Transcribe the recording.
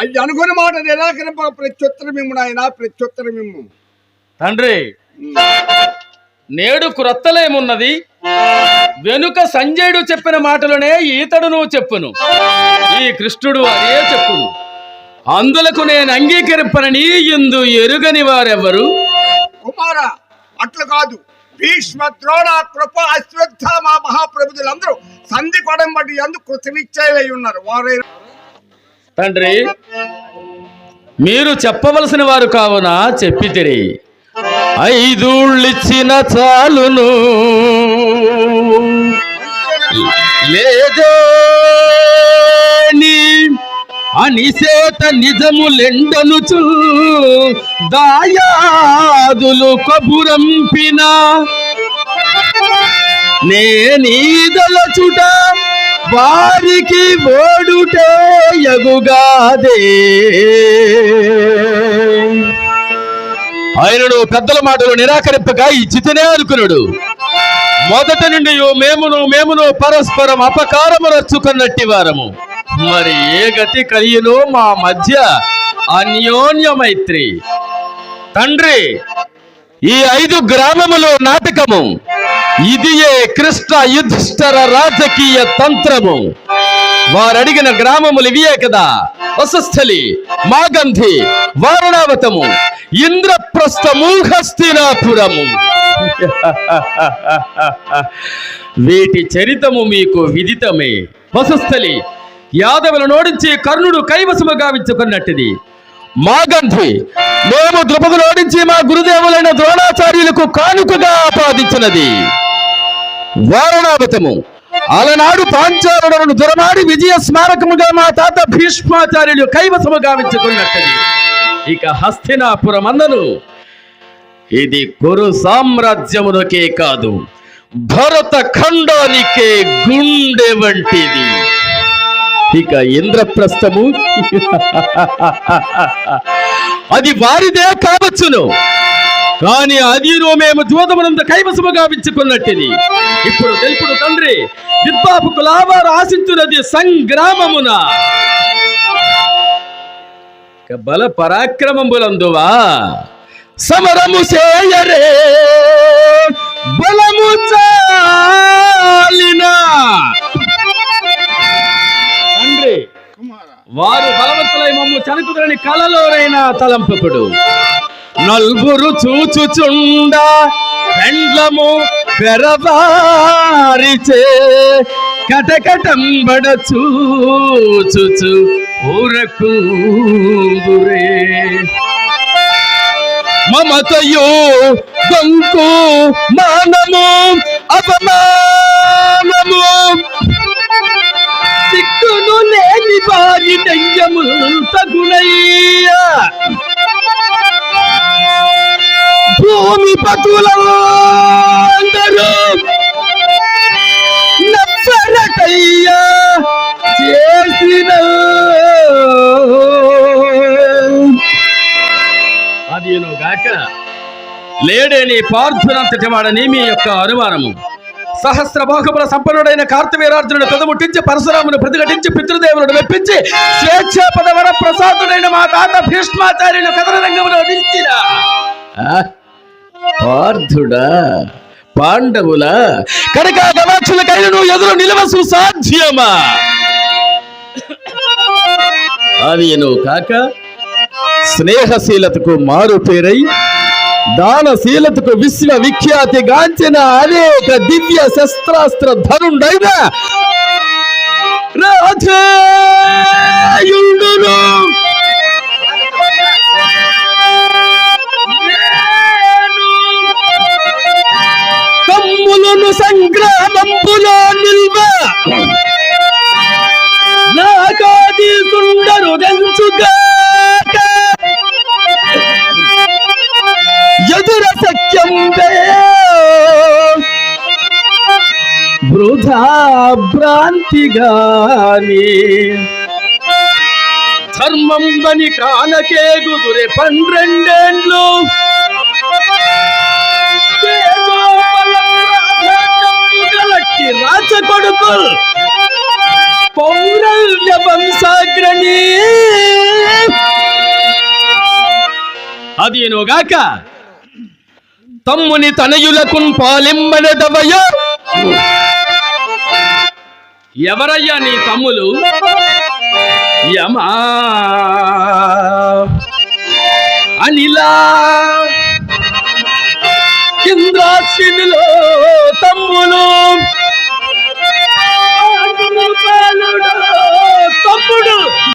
అవి అనుకున్న మాట నిరాకరింప ప్రత్యుత్తరమిమ్ము నాయన ప్రత్యుత్తరమిమ్ము. తండ్రి నేడు క్రొత్తలేమున్నది. వెనుక సంజయుడు చెప్పిన మాటలనే ఈతడును చెప్పును. ఈ కృష్ణుడు అదే చెప్పును. అందులకు నేను అంగీకరింపనని ఇందు ఎరుగని వారెవరు కుమార అట్లు కాదు. భీష్మ ద్రోణ కృప అశ్వత్థ మా మహాప్రభుదులందరూ సంధి కొడంబడి అందుకు కృతనిశ్చయులై ఉన్నారు. వారైన తండ్రి మీరు చెప్పవలసిన వారు కావున చెప్పితిరి. ఐదుళ్ళిచ్చిన చాలును లేదో నీ అనిసేత నిజములెండనుచు దాయాదులు కబురంపిన. నేనీదలచుట వారికి ఓడుటే యగుగాదే ఆయనను పెద్దల మాటలు నిరాకరింపక ఇచ్చితేనే అనుకున్నాడు మొదట నుండి మేమును మేమును పరస్పరం అపకారము రచ్చుకున్నట్టి వారము. మరి ఏ గతి కలియునో మా మధ్య అన్యోన్య మైత్రి తండ్రి ఈ ఐదు గ్రామములో నాటకము. ఇదియే కృష్ణ యుధిష్ఠర రాజకీయ తంత్రము. వారడిగిన గ్రామములు ఇవియే కదా. వసస్థలి మాగంధి వారణావతము ఇంద్రప్రస్థము హస్తినాపురము వీటి చరితము మీకు విదితమే. వసస్థలి యాదవుల నోడించి కర్ణుడు కైవసము గావించుకున్నట్టుది మాగంధి మేము ద్రుపదులు ఓడించి మా గురుదేవులైన ద్రోణాచార్యులకు కానుకగా ఆపాదించినది. వారణావతము. అలనాడు పాంచాలులను దురమాడి విజయ స్మారకముగా మా తాత భీష్మాచార్యులు కైవసము గావించుకున్నట్టుది. ఇక హస్తినాపురం అందను ఇది కురు సామ్రాజ్యమునకే కాదు భరత ఖండానికే గుండె వంటిది. ఇక ఇంద్రప్రస్థము. అది వారిదే కావచ్చును. కానీ అదిలో మేము జూదమునందు కైవసము గావించుకున్నట్టిది ఇప్పుడు తెలుపుడు తండ్రి విద్వాపుకు లాభాలు ఆశించున్నది సంగ్రామమున. బల పరాక్రమములందువా? సమరము చేయరే బలము చాలినా. వారు బలవంతులై మమ్ము చనుకుదని కలలోనైనా తలంపకుడు. నల్గురు చూచుచుండ పెండ్లము పెరవారిచే కటకటంబడ చూచుచు ఊరకుందురే మమతయో గంకు మానము అపమా తగునయ్యా భూమి పతులందరూ నచ్చరటయ్యా చేసిన. అదేను గాక లేడేని పార్థునంతటి వాడని మీ యొక్క అనుమానము. సహస్ర బాహుబల సంపన్నుడైన కార్తవీరార్జునుడు పెదముట్టించి పరశురామును ప్రతిఘటించి పితృదేవులను మెప్పించి స్వేచ్ఛ పదవర ప్రసాదుడైన మా తాత భీష్మాచార్యులు కథన రంగంలో నిలిచిన పార్థుడా పాండవుల కనుక గవాక్షుల నువ్వు ఎదురు నిలవసు సాధ్యమా? అది కాక స్నేహశీలతకు మారు పేరై దానశీలతకు విశ్వవిఖ్యాతి గాంచిన అనేక దివ్య శస్త్రాస్త్ర ధనుండైన రాధేయుడును. తమ్ములను సంగ్రామంపులో నిల్వ. నాకాది సుందరు దంచుగాక సఖ్యం వృధా భ్రాంతిగాని. ధర్మం బని కానకే గుదురే పన్నెండేండ్లు. గలట్టి రాచ కొడుకుల్ పౌరల్య వంశాగ్రణి. అదేనుగాక తమ్ముని తనయులకు పాలిమ్మనదవయ ఎవరయ్యా నీ తమ్ములు? యమా. అనిలా.